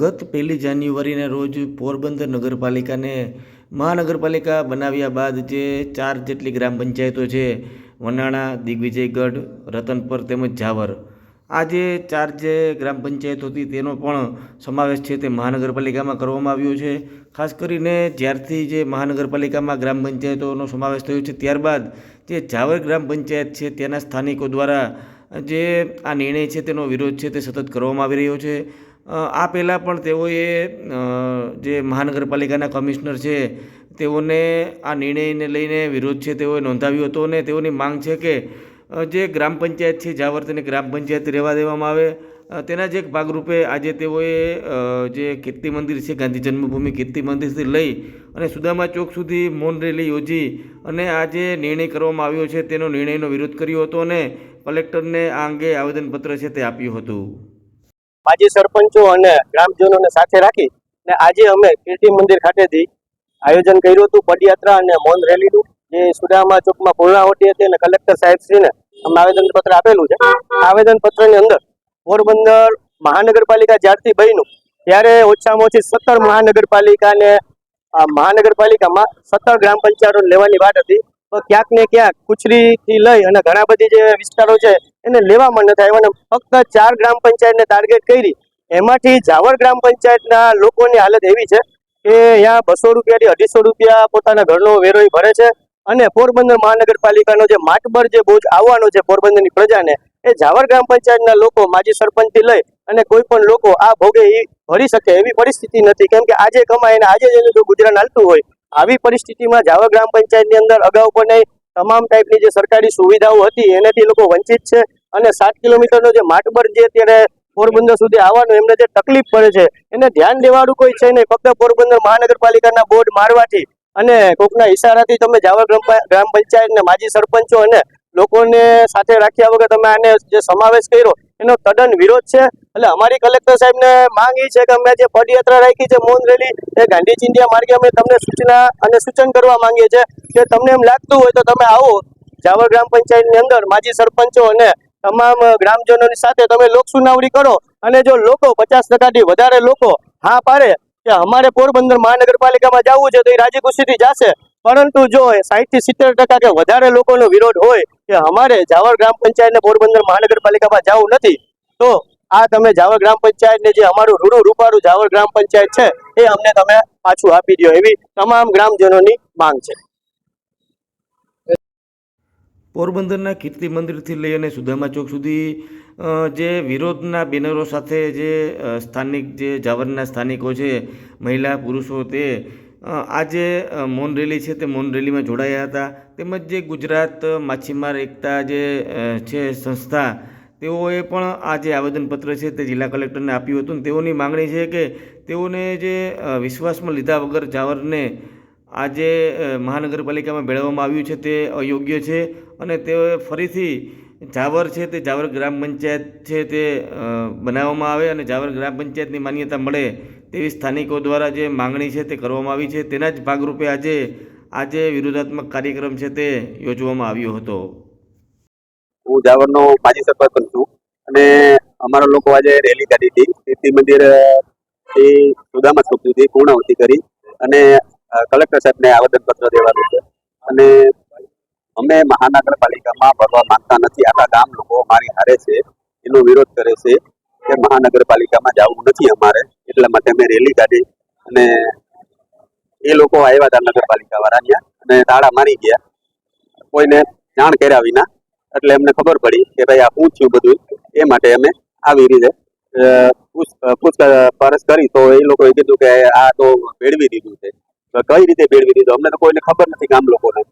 ગત પહેલી જાન્યુઆરીના રોજ પોરબંદર નગરપાલિકાને મહાનગરપાલિકા બનાવ્યા બાદ જે ચાર જેટલી ગ્રામ પંચાયતો છે, વનાણા, દિગ્વિજયગઢ, રતનપર તેમજ ઝાવર, આ જે ચાર જે ગ્રામ પંચાયતો હતી તેનો પણ સમાવેશ છે તે મહાનગરપાલિકામાં કરવામાં આવ્યો છે. ખાસ કરીને જ્યારથી જે મહાનગરપાલિકામાં ગ્રામ પંચાયતોનો સમાવેશ થયો છે, ત્યારબાદ જે ઝાવર ગ્રામ પંચાયત છે તેના સ્થાનિકો દ્વારા જે આ નિર્ણય છે તેનો વિરોધ છે તે સતત કરવામાં આવી રહ્યો છે. આ પહેલાં પણ તેઓએ જે મહાનગરપાલિકાના કમિશનર છે, તેઓને આ નિર્ણયને લઈને વિરોધ છે તેઓએ નોંધાવ્યો હતો અને તેઓની માંગ છે કે જે ગ્રામ પંચાયત છે, જાવર તેને ગ્રામ પંચાયત રહેવા દેવામાં આવે. તેના જ એક ભાગરૂપે આજે તેઓએ જે કીર્તિ મંદિર છે, ગાંધી જન્મભૂમિ કીર્તિ મંદિરથી લઈ અને સુદામા ચોક સુધી મૌન રેલી યોજી અને આ જે નિર્ણય કરવામાં આવ્યો છે, તેનો નિર્ણયનો વિરોધ કર્યો હતો અને કલેક્ટરને આ અંગે આવેદનપત્ર છે તે આપ્યું હતું. માજી સરપંચો અને ગ્રામજનોને સાથે રાખી ને આજે અમે કીર્તિ મંદિર ખાતેથી આયોજન કર્યું હતું, પદયાત્રા અને મૌન રેલીનું. જે સુદામા ચોકમાં પૂર્ણાવટી હતી અને કલેક્ટર સાહેબશ્રીને અમે આવેદનપત્ર આપેલું છે. આવેદનપત્રની અંદર પોરબંદર મહાનગરપાલિકા જ્યારથી બન્યું, ત્યારે ઓછામાં ઓછી સત્તર મહાનગરપાલિકાને મહાનગરપાલિકામાં સત્તર ગ્રામ પંચાયતો લેવાની વાત હતી. તો ક્યાંક ને ક્યાંક કુચરીથી લઈ અને ઘણા બધી જે વિસ્તારો છે, એને લેવામાં નથી આવ્યા અને ફક્ત ચાર ગ્રામ પંચાયતને ટાર્ગેટ કરી. એમાંથી જાવર ગ્રામ પંચાયતના લોકોની હાલત એવી છે કે અહીંયા બસો રૂપિયાથી અઢીસો રૂપિયા પોતાના ઘરનો વેરો ભરે છે અને પોરબંદર મહાનગરપાલિકાનો જે માટબર જે બોજ આવવાનો છે પોરબંદરની પ્રજાને, એ જાવર ગ્રામ પંચાયતના લોકો, માજી સરપંચથી લઈ અને કોઈ પણ લોકો આ ભોગે એ ભરી શકે એવી પરિસ્થિતિ નથી. કેમ કે આજે કમાય અને આજે જ જો ગુજરાન હાલતું હોય આવી પરિસ્થિતિમાં જાવા ગ્રામ પંચાયતની અંદર અગાઉ પણ તમામ ટાઈપની જે સરકારી સુવિધાઓ હતી, એનાથી લોકો વંચિત છે અને સાત કિલોમીટરનો જે માટબર જે અત્યારે પોરબંદર સુધી આવવાનું, એમને જે તકલીફ પડે છે, એને ધ્યાન દેવાનું કોઈ છે નહીં. ફક્ત પોરબંદર મહાનગરપાલિકાના બોર્ડ મારવાથી અને કોકના ઇશારાથી તમે જાવા ગ્રામ પંચાયતને માજી સરપંચો અને લોકોને સાથે રાખ્યા વગર તમે આને જે સમાવેશ કર્યો એનો તદ્દન વિરોધ છે. એટલે અમારી કલેક્ટર સાહેબને માંગ એ છે કે અમે જે પદયાત્રા રાખી છે, મૌન રેલી, એ ગાંધી ચિંધિયા માર્ગે અમે તમને સૂચના અને સૂચન કરવા માંગીએ છીએ કે તમને એમ લાગતું હોય તો તમે આવો જાવર ગ્રામ પંચાયતની અંદર, માજી સરપંચો અને તમામ ગ્રામજનોની સાથે તમે લોક સુનાવણી કરો અને જો લોકો પચાસ ટકાથી વધારે લોકો હા પાડે કે અમારે પોરબંદર મહાનગરપાલિકામાં જવું છે તો એ રાજી ખુશીથી જશે. પરંતુ જો સાહીઠથી સિત્તેર ટકા કે વધારે લોકોનો વિરોધ હોય કે અમારે જાવર ગ્રામ પંચાયત ને પોરબંદર મહાનગરપાલિકામાં જવું નથી, તો આ તમે જાવર ગ્રામ પંચાયતને જે અમારું રૂડું રૂપારું જાવર ગ્રામ પંચાયત છે, એ અમને તમે પાછું આપી દો એવી તમામ ગ્રામજનોની માંગ છે. પોરબંદરના કીર્તિ મંદિરથી લઈ અને સુદામા ચોક સુધી જે વિરોધના બેનરો સાથે જે સ્થાનિક જે જાવરના સ્થાનિકો છે, મહિલા પુરુષો તે આ જે મૌન રેલી છે તે મૌન રેલીમાં જોડાયા હતા. તેમજ જે ગુજરાત માછીમાર એકતા જે છે સંસ્થા, તેઓએ પણ આ જે આવેદનપત્ર છે તે જિલ્લા કલેક્ટરને આપ્યું હતું. તેઓની માંગણી છે કે તેઓને જે વિશ્વાસમાં લીધા વગર જાવરને આજે મહાનગરપાલિકામાં ભેળવવામાં આવ્યું છે તે અયોગ્ય છે. અને તેઓએ ફરીથી જાવર છે તે જાવર ગ્રામ પંચાયત છે તે બનાવવામાં આવે અને જાવર ગ્રામ પંચાયતની માન્યતા મળે તેવી સ્થાનિકો દ્વારા જે માંગણી છે તે કરવામાં આવી છે, તેના જ ભાગરૂપે આજે આજે વિરોધાત્મક કાર્યક્રમ છે તે યોજવામાં આવ્યો હતો. હું જાવરનો માજી સરપંચ છું અને અમારા લોકો આજે રેલી કાઢી હતી. કીર્તિ મંદિર એ સુદામા ચોક સુધી પૂર્ણાહુતિ કરી અને કલેક્ટર સાહેબને આવેદનપત્ર દેવાનું છે. અને અમે મહાનગરપાલિકામાં ભરવા માંગતા નથી. આખા ગામ લોકો અમારી હારે છે. એનો વિરોધ કરે છે કે મહાનગરપાલિકામાં જવું નથી અમારે. એટલા માટે અમે રેલી કાઢી અને એ લોકો આવ્યા હતા નગરપાલિકા વાળા અને તાળા મારી ગયા. કોઈને જાણ કર્યા વિના એટલે એમને ખબર પડી કે ભાઈ આ શું થયું બધું? એ માટે અમે આવી રીતે પૂછપરછ કરી તો એ લોકોએ કીધું કે આ તો ભેળવી દીધું છે. કઈ રીતે ભેળવી દીધું? અમને તો કોઈને ખબર નથી ગામ લોકોને.